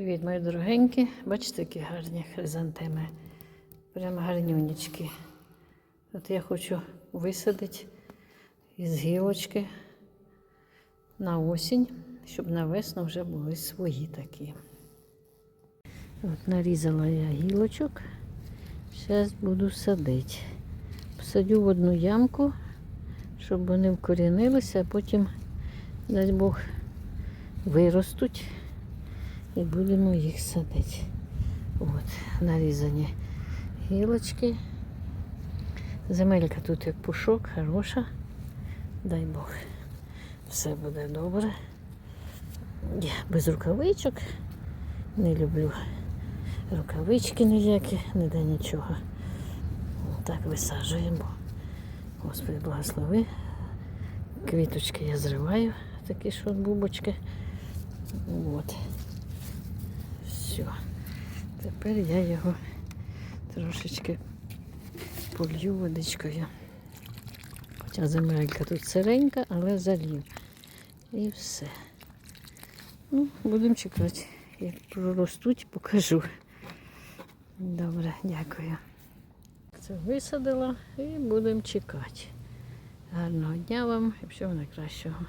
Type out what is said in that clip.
Привіт, мої дорогенькі. Бачите, які гарні хризантеми. Прямо гарнюнечки. От я хочу висадити із гілочки на осінь, щоб на весну вже були свої такі. От нарізала я гілочок. Зараз буду садити. Посадю в одну ямку, щоб вони вкорінилися, а потім, дасть Бог, виростуть і будемо їх садити. От, нарізані гілочки. Земелька тут як пушок, хороша. Дай Бог. Все буде добре. Я без рукавичок. Не люблю рукавички ніякі, ніде нічого. Так висаджуємо. Господи, благослови. Квіточки я зриваю, такі що бубочки. От. Все. Тепер я його трошечки полью водичкою. Хоча земелька тут сиренька, але залью. І все. Ну, будемо чекати. Як проростуть, покажу. Добре, дякую. Це висадила і будемо чекати. Гарного дня вам і всього найкращого.